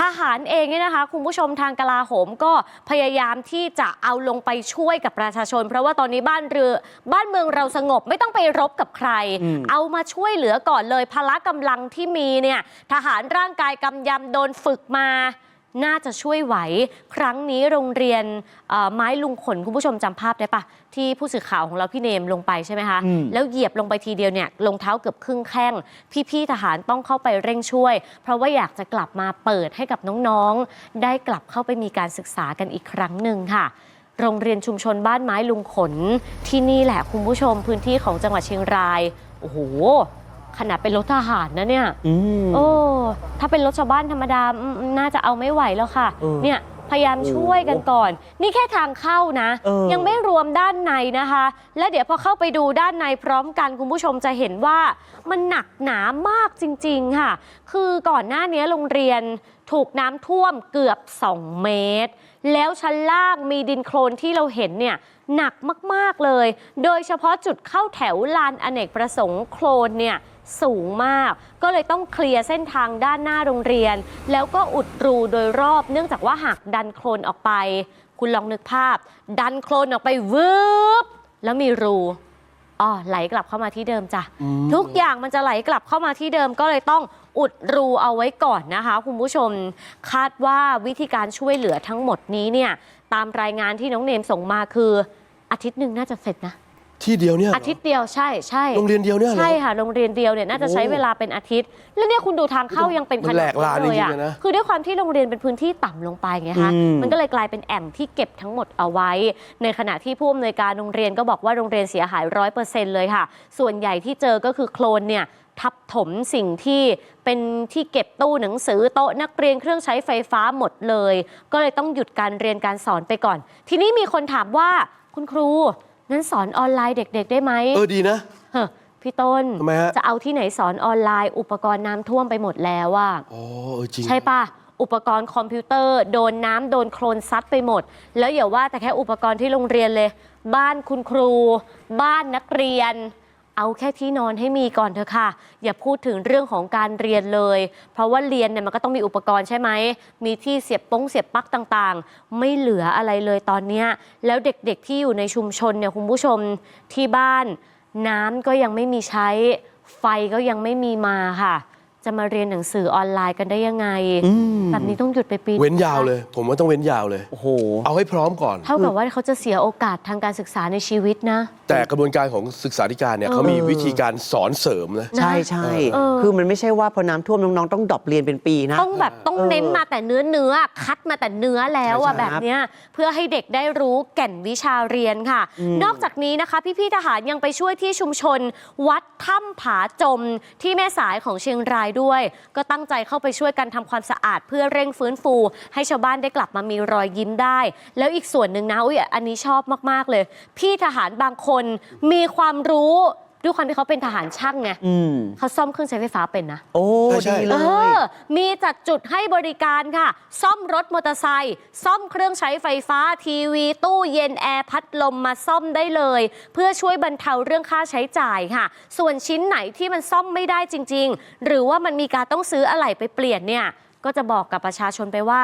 ทหารเองเนี่ยนะคะ คุณผู้ชมทางกลาโหมก็พยายามที่จะเอาลงไปช่วยกับประชาชน เพราะว่าตอนนี้บ้านเรือบ้านเมืองเราสงบไม่ต้องไปรบกับใครอืมเอามาช่วยเหลือก่อนเลยพละกำลังที่มีเนี่ยทหารร่างกายกำยำโดนฝึกมา น่าจะช่วยไหว ครั้งนี้โรงเรียนเอ่อไม้ลุงขนคุณผู้ชมจำภาพได้ปะที่ผู้สื่อข่าวของเราพี่เนมลงไปใช่ไหมคะ อืม แล้วเหยียบลงไปทีเดียวเนี่ยลงเท้าเกือบครึ่งแข้ง พี่ๆทหารต้องเข้าไปเร่งช่วย เพราะว่าอยากจะกลับมาเปิดให้กับน้องๆ ได้กลับเข้าไปมีการศึกษากันอีกครั้งหนึ่งค่ะ โรงเรียนชุมชนบ้านไม้ลุงขน ที่นี่แหละคุณผู้ชมพื้นที่ของจังหวัดเชียงราย โอ้โห ขนาดเป็นรถทหารนะเนี่ยอืม โอ้ถ้าเป็นรถชาวบ้านธรรมดาอืมน่าจะเอาไม่ไหวแล้วค่ะ เออเนี่ยพยายามช่วยกันก่อน นี่แค่ทางเข้านะ เออ ยังไม่รวมด้านในนะคะ และเดี๋ยวพอเข้าไปดูด้านในพร้อมกันคุณผู้ชมจะเห็นว่ามันหนักหนามากจริง ๆ ค่ะ คือก่อนหน้านี้โรงเรียนถูกน้ำท่วมเกือบ 2 เมตร แล้วชั้นล่างมีดินโคลนที่เราเห็นเนี่ยหนักมากๆเลย โดยเฉพาะจุดเข้าแถวลานอเนกประสงค์โคลนเนี่ย สูงมาก ก็เลยต้องเคลียร์เส้นทางด้านหน้าโรงเรียน แล้วก็อุดรูโดยรอบเนื่องจากว่าหากดันโคลนออกไป คุณลองนึกภาพ ดันโคลนออกไปวืบแล้วมีรูอ๋อไหลกลับเข้ามาที่เดิมจ้ะอืมทุกอย่างมันจะไหลกลับเข้ามาที่เดิมก็เลยต้องอุดรูเอาไว้ก่อนนะคะ คุณผู้ชม คาดว่าวิธีการช่วยเหลือทั้งหมดนี้เนี่ย ตามรายงานที่น้องเนมส่งมาคืออาทิตย์หนึ่งน่าจะเสร็จนะ ที่เดียวเนี่ยเหรอาทิตย์เดียวใช่ใช่โรงเรียนเดียวเนี่ยเหรอ ใช่ค่ะโรงเรียนเดียวเนี่ยน่าจะใช้โอ้เวลาเป็นอาทิตย์ แล้วเนี่ยคุณดูทางเข้ายังเป็นขมันนาแหลดกลานเลยจริอะงๆเลยนะคือด้วยความที่โรงเรียนเป็นพื้นที่ต่ำลงไปไงคะอืม มันก็เลยกลายเป็นแอ่งที่เก็บทั้งหมดเอาไว้ ในขณะที่ผู้อำนวยการโรงเรียนก็บอกว่าโรงเรียนเสียหายร้อยเปอร์เซ็นต์เลยค่ะ ส่วนใหญ่ที่เจอก็คือโคลนเนี่ยทับถมสิ่งที่เป็นที่เก็บตู้หนังสือโต๊ะนักเรียนเครื่องใช้ไฟฟ้าหมดเลย ก็เลยต้องหยุดการเรียนการสอนไปก่อน ทีนี้มีคนถามว่าคุณครู นั้นสอนออนไลน์เด็กๆได้ไหมเออดีนะเฮ้อพี่ต้นทำไมฮะ จะเอาที่ไหนสอนออนไลน์ อุปกรณ์น้ำท่วมไปหมดแล้วอะอ๋อเออจริง ใช่ปะอุปกรณ์คอมพิวเตอร์โดนน้ำโดนโคลนซัดไปหมด แล้วอย่าว่าแต่แค่อุปกรณ์ที่โรงเรียนเลย บ้านคุณครู บ้านนักเรียน เอาแค่ที่นอนให้มีก่อนเถอะค่ะ อย่าพูดถึงเรื่องของการเรียนเลย เพราะว่าเรียนเนี่ยมันก็ต้องมีอุปกรณ์ใช่ไหม มีที่เสียบป้งเสียบปลั๊กต่างๆ ไม่เหลืออะไรเลยตอนเนี้ยแล้วเด็กๆที่อยู่ในชุมชนเนี่ยคุณผู้ชมที่บ้าน น้ำก็ยังไม่มีใช้ ไฟก็ยังไม่มีมาค่ะ จะมาเรียนหนังสือออนไลน์กันได้ยังไงอืมแบบนี้ต้องหยุดไปปีเว้นยาวเลย ผมว่าต้องเว้นยาวเลยโอ้โหเอาให้พร้อมก่อน เท่ากับว่าเขาจะเสียโอกาสทางการศึกษาในชีวิตนะ แต่กระบวนการของศึกษาธิการเนี่ยเออเขามีวิธีการสอนเสริมนะ ใช่ใช่เออคือมันไม่ใช่ว่าพอน้ำท่วมน้องๆต้องดรอปเรียนเป็นปีนะ ต้องแบบต้องเออเน้นมาแต่เนื้อเนื้อคัดมาแต่เนื้อแล้วอะใช่แบบเนี้ยเพื่อให้เด็กได้รู้แก่นวิชาเรียนค่ะอืมนอกจากนี้นะคะ พี่ๆทหารยังไปช่วยที่ชุมชน วัดถ้ำผาจมที่แม่สายของเชียงรายด้วย ก็ตั้งใจเข้าไปช่วยกันทำความสะอาดเพื่อเร่งฟื้นฟู ให้ชาวบ้านได้กลับมามีรอยยิ้มได้ แล้วอีกส่วนหนึ่งนะอุ้ยอันนี้ชอบมากๆเลย พี่ทหารบางคนมีความรู้ ด้วยความที่เขาเป็นทหารช่างไงอืมเขาซ่อมเครื่องใช้ไฟฟ้าเป็นนะ โอ้ใช่ ดีใช่เลเอยอ มีจัดจุดให้บริการค่ะ ซ่อมรถมอเตอร์ไซค์ ซ่อมเครื่องใช้ไฟฟ้าทีวี ตู้เย็นแอร์พัดลมมาซ่อมได้เลย เพื่อช่วยบรรเทาเรื่องค่าใช้จ่ายค่ะ ส่วนชิ้นไหนที่มันซ่อมไม่ได้จริง ๆ หรือว่ามันมีการต้องซื้ออะไหล่ไปเปลี่ยนเนี่ย ก็จะบอกกับประชาชนไปว่า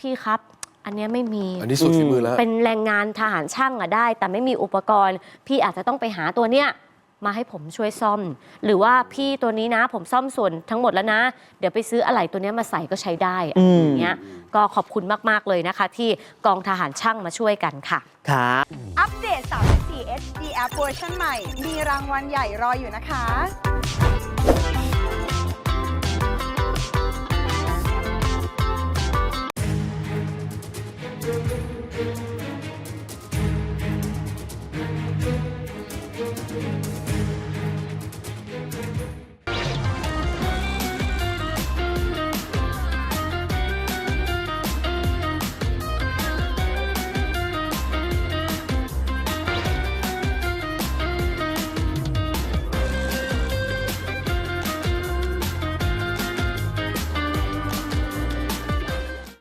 พี่ครับ อันเนี้ยไม่มี อันนี้สุดฝีมือแล้ว เป็นแรงงานทหารช่างอะได้ แต่ไม่มีอุปกรณ์ พี่อาจจะต้องไปหาตัวเนี้ย มาให้ผมช่วยซ่อม หรือว่าพี่ตัวนี้นะผมซ่อมส่วนทั้งหมดแล้วนะ เดี๋ยวไปซื้ออะไหล่ตัวเนี้ยมาใส่ก็ใช้ได้อะไรอย่างเงี้ยก็ขอบคุณมาก ๆ เลยนะคะ ที่กองทหารช่างมาช่วยกันค่ะ ครับ อัปเดต 34 HD App เวอร์ชันใหม่ มีรางวัลใหญ่รออยู่นะคะ